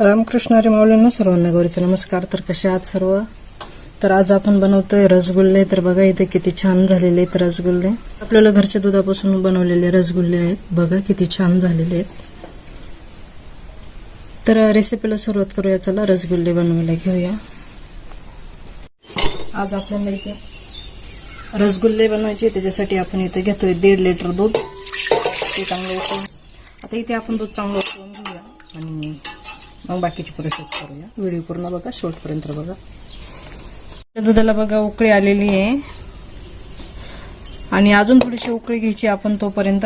रामकृष्ण हरी माऊलींनो सर्वांना गौरीचा नमस्कार. तर कसे आहात सर्व? तर आज आपण बनवतोय रसगुल्ले. तर बघा इथे किती छान झालेले आहेत रसगुल्ले. आपल्याला घरच्या दुधापासून बनवलेले रसगुल्ले आहेत. बघा किती छान झालेले आहेत. तर रेसिपीला सुरुवात करूया. चला रसगुल्ले बनवायला घेऊया. आज आपल्याला इथे रसगुल्ले बनवायचे. त्याच्यासाठी आपण इथे घेतोय दीड लिटर दूध. ते चांगलं आता इथे आपण दूध चांगलं उकळून घेऊया. आणि मग बाकीची प्रोसेस करूया. व्हिडिओ पूर्ण बघा शेवटपर्यंत बघा. दुधाला बघा उकळी आलेली आहे. आणि अजून थोडीशी उकळी घ्यायची आपण तोपर्यंत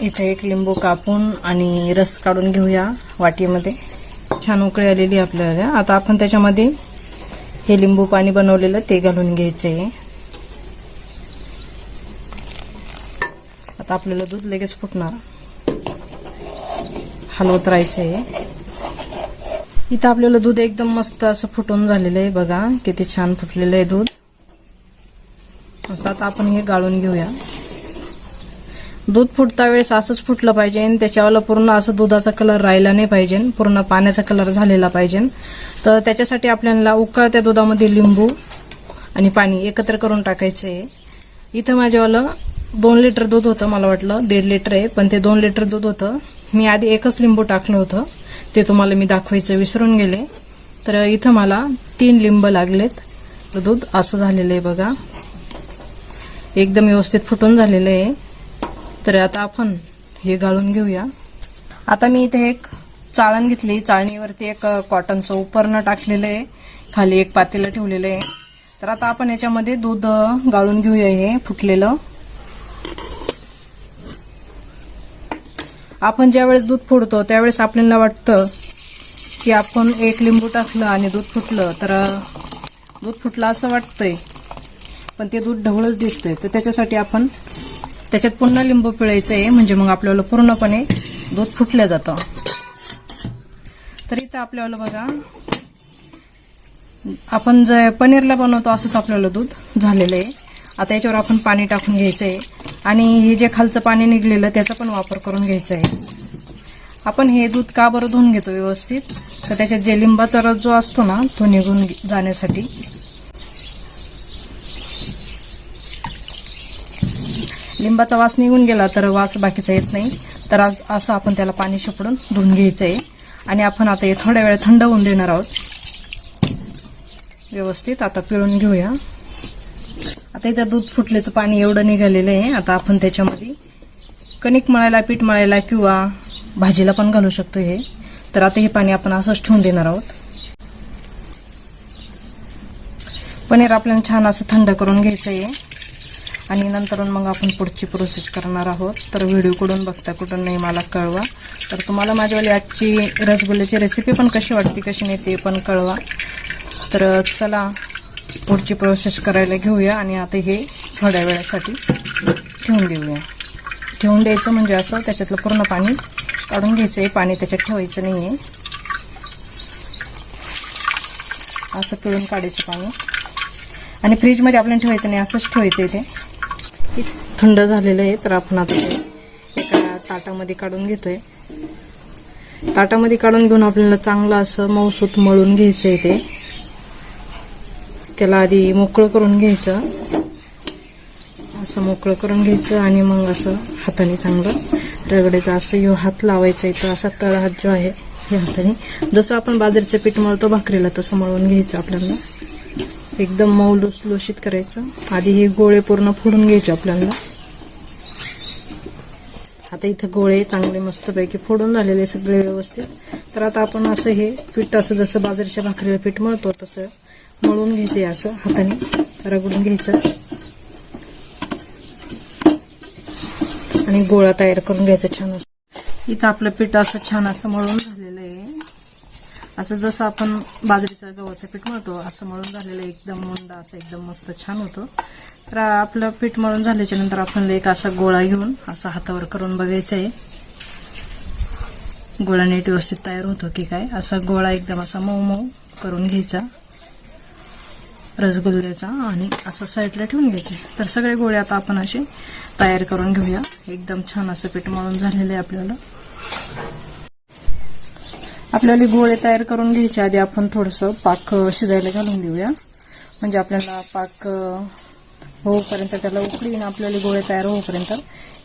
इथे एक लिंबू कापून आणि रस काढून घेऊया वाटीमध्ये. छान उकळी आलेली आहे आपल्याला. आता आपण त्याच्यामध्ये हे लिंबू पाणी बनवलेलं ते घालून घ्यायचं. आहे आता आपल्याला दूध लगेच फुटणार. हलवत राहायचं आहे इथं आपल्याला दूध एकदम मस्त असं फुटून झालेलं आहे बघा. किती छान फुटलेलं आहे दूध. मस्त आता आपण हे गाळून घेऊया. दूध फुटता वेळेस असंच फुटलं पाहिजे आणि त्याच्यावर पूर्ण असं दुधाचा कलर राहिला नाही पाहिजे. पूर्ण पाण्याचा कलर झालेला पाहिजे. तर त्याच्यासाठी आपल्याला उकळत्या दुधामध्ये लिंबू आणि पाणी एकत्र करून टाकायचं आहे. इथं माझ्यावालं दोन लिटर दूध होतं मला वाटलं. दीड लिटर आहे पण ते दोन लिटर दूध होतं. मी आधी एकच लिंबू टाकलं होतं. ते तुम्हाला मी दाखवायचं विसरून गेले. तर इथं मला तीन लिंब लागलेत. दूध असं झालेलं आहे बघा. एकदम व्यवस्थित फुटून झालेलं आहे. तर आता आपण हे गाळून घेऊया. आता मी इथे एक चाळण घेतली. चाळणीवरती एक कॉटनचं उपरणं टाकलेलं आहे. खाली एक पातेलं ठेवलेलं आहे. तर आता आपण याच्यामध्ये दूध गाळून घेऊया हे फुटलेलं. आपण ज्यावेळेस दूध फोडतो त्यावेळेस आपल्याला वाटतं की आपण एक लिंबू टाकलं आणि दूध फुटलं. तर दूध फुटलं असं वाटतंय. पण ते दूध ढवळच दिसतंय. तर त्याच्यासाठी आपण त्याच्यात पुन्हा लिंबू पिळायचं आहे. म्हणजे मग आपल्याला पूर्णपणे दूध फुटलं जातं. तर इथं आपल्याला बघा आपण जे पनीरला बनवतो असंच आपल्याला दूध झालेलं आहे. आता याच्यावर आपण पाणी टाकून घ्यायचं आहे आणि हे जे खालचं पाणी निघलेलं त्याचा पण वापर करून घ्यायचा आहे आपण हे दूध का बरं धुवून घेतो व्यवस्थित? तर त्याच्यात जे लिंबाचा रस जो असतो ना तो निघून जाण्यासाठी. लिंबाचा वास निघून गेला तर वास बाकीचा येत नाही. तर आज असं आपण त्याला पाणी शिपडून धुवून घ्यायचं आहे आणि आपण आता हे थोड्या वेळ थंड होऊन देणार आहोत. व्यवस्थित आता पिळून घेऊया. आता इथं दूध फुटल्याचं पाणी एवढं निघालेलं आहे. आता आपण त्याच्यामध्ये कणिक मळायला पीठ मळायला किंवा भाजीला पण घालू शकतो हे. तर आता हे पाणी आपण असंच ठेवून देणार आहोत. पनीर आपल्याला छान असं थंड करून घ्यायचं आहे आणि नंतर मग आपण पुढची प्रोसेस करणार आहोत. तर व्हिडिओ कुठून बघता कुठून नाही मला कळवा. तर तुम्हाला माझ्यावाली आजची रसगुल्ल्याची रेसिपी पण कशी वाटते कशी नाही ते पण कळवा. तर चला पुढची प्रोसेस करायला घेऊया आणि आता हे थोड्या वेळासाठी ठेवून देऊया. ठेवून द्यायचं म्हणजे असं त्याच्यातलं पूर्ण पाणी काढून घ्यायचं आहे. पाणी त्याच्यात ठेवायचं नाही आहे असं पिळून काढायचं पाणी. आणि फ्रीजमध्ये आपल्याला ठेवायचं नाही असंच ठेवायचं आहे ते. थंड झालेलं आहे तर आपण आता ते एका ताटामध्ये काढून घेतोय. ताटामध्ये काढून घेऊन आपल्याला चांगलं असं मऊसूत मळून घ्यायचं आहे ते. त्याला आधी मोकळं करून घ्यायचं. असं मोकळं करून घ्यायचं आणि मग असं हाताने चांगलं रगड्याचा. असं ह्यो हात लावायचा इथं असा तळ हात जो आहे हे हाताने. जसं आपण बाजरीचं पीठ मळतो भाकरीला तसं मळून घ्यायचं आपल्याला. एकदम मऊ लुसलुशीत करायचं. आधी हे गोळे पूर्ण फोडून घ्यायचे आपल्याला. आता इथं गोळे चांगले मस्तपैकी फोडून झालेले सगळे व्यवस्थित. तर आता आपण असं हे पीठ असं जसं बाजरीच्या भाकरीला पीठ मळतो तसं मळून घ्यायचं असं हाताने. रगडून घ्यायचं. आणि गोळा तयार करून घ्यायचा छान असं. इथं आपलं पीठ असं छान असं मळून झालेलं आहे. असं जसं आपण बाजरीचं गव्हाचं पीठ मळतो असं मळून झालेलं आहे. एकदम मुंडा असं एकदम मस्त छान होतो. तर आपलं पीठ मळून झाल्याच्यानंतर आपण एक असा गोळा घेऊन असा हातावर करून बघायचं आहे. गोळा नीट व्यवस्थित तयार होतो की काय? असा गोळा एकदम असा मऊ मऊ करून घ्यायचा. रसगुल्ल्याचा आणि असं साईडला ठेवून घ्यायचे. तर सगळे गोळे आता आपण असे तयार करून घेऊया. एकदम छान असं पीठ मळून झालेलं आहे आपल्याला. आपल्याला गोळे तयार करून घ्यायच्या आधी आपण थोडंसं पाक शिजायला घालून देऊया. म्हणजे आपल्याला पाक अं, होईपर्यंत त्याला उकळी आणि आपल्याला गोळे तयार होईपर्यंत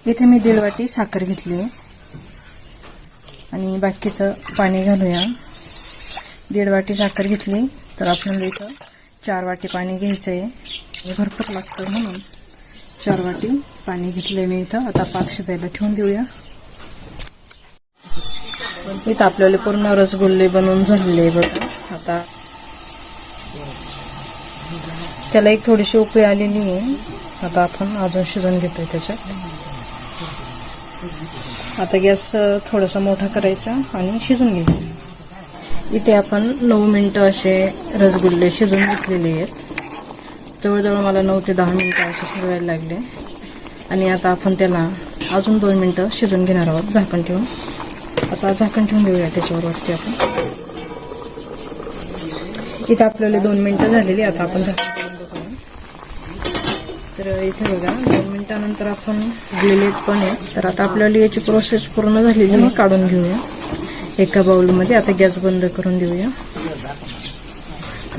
इथे मी दीड वाटी साखर घेतली आणि बाकीचं पाणी घालूया. दीड वाटी साखर घेतली. तर आपल्याला इथं चार वाटी पाणी घ्यायचं आहे भरपूर लागतं म्हणून चार वाटी पाणी घेतलं मी इथं. आता पाक शिजायला ठेवून देऊया. इथं आपल्याला पूर्ण रसगुल्ले बनवून झालेले आहे बघा. आता त्याला एक थोडीशी उकळी आलेली आहे. आता आपण अजून शिजवून घेतोय त्याच्यात. आता गॅस थोडासा मोठा करायचा आणि शिजून घ्यायचा. इथे आपण नऊ मिनटं असे रसगुल्ले शिजून घेतलेले आहेत. जवळजवळ मला नऊ ते दहा मिनटं असे शिजवायला लागले. आणि आता आपण त्याला अजून दोन मिनटं शिजून घेणार आहोत. झाकण ठेवून. आता झाकण ठेवून घेऊया त्याच्यावरती आपण. इथं आपल्याला दोन मिनटं झालेली आता आपण झाकण तर इथे बघा दोन मिनटानंतर आपण गेलेत पण आहे. तर आता आपल्याला याची प्रोसेस पूर्ण झालेली मग काढून घेऊया. एका बाउलमध्ये. आता गॅस बंद करून देऊया.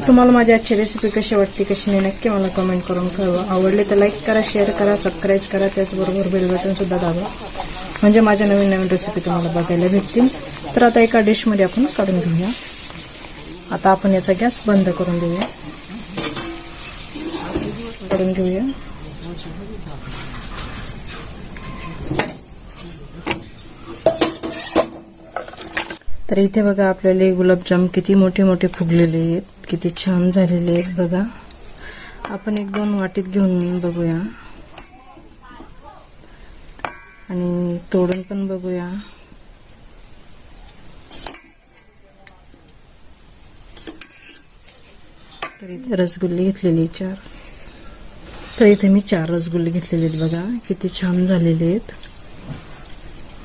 तुम्हाला माझी आजची रेसिपी कशी वाटते कशी नाही नक्की मला कमेंट करून कळवा. आवडले तर लाईक करा शेअर करा सबस्क्राईब करा. त्याचबरोबर बेल बटन दाबा. म्हणजे माझ्या नवीन नवीन रेसिपी तुम्हाला बघायला भेटतील. तर आता एका डिशमध्ये आपण काढून घेऊया. आता आपण याचा गॅस बंद करून देऊया. करून घेऊया. तर इथे बघा आपल्याला गुलाबजाम किती मोठे मोठे फुगलेले आहेत किती छान झालेले आहेत बघा. आपण एक दोन वाटीत घेऊन बघूया. आणि तोडून पण बघूया. तर इथे रसगुल्ले घेतलेले आहेत चार. तर इथे मी चार रसगुल्ले घेतलेले आहेत बघा किती छान झालेले आहेत.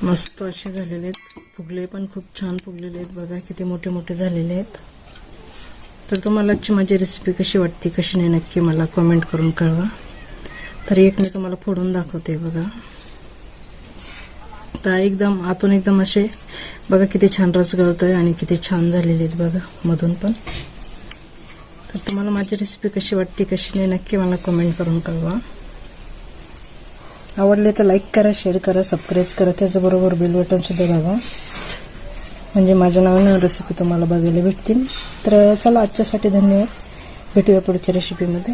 मस्त असे झालेले आहेत. फुगले पण खूप छान फुगलेले आहेत. बघा किती मोठे मोठे झालेले आहेत. तर तुम्हाला आजची माझी रेसिपी कशी वाटते कशी नाही नक्की मला कमेंट करून कळवा. तर एक मी तुम्हाला फोडून दाखवते बघा. तर एकदम आतून एकदम असे बघा किती छान रस आहे आणि किती छान झालेले आहेत बघा मधून पण. तर तुम्हाला माझी रेसिपी कशी वाटते कशी नाही नक्की मला कमेंट करून कळवा. आवडले तर लाईक करा शेअर करा सबस्क्राईब करा. त्याचबरोबर बेल बटन सुद्धा दाबा. म्हणजे माझ्या नवीन रेसिपी तुम्हाला बघायला भेटतील. तर चला आजच्यासाठी धन्यवाद. भेटूया पुढच्या रेसिपीमध्ये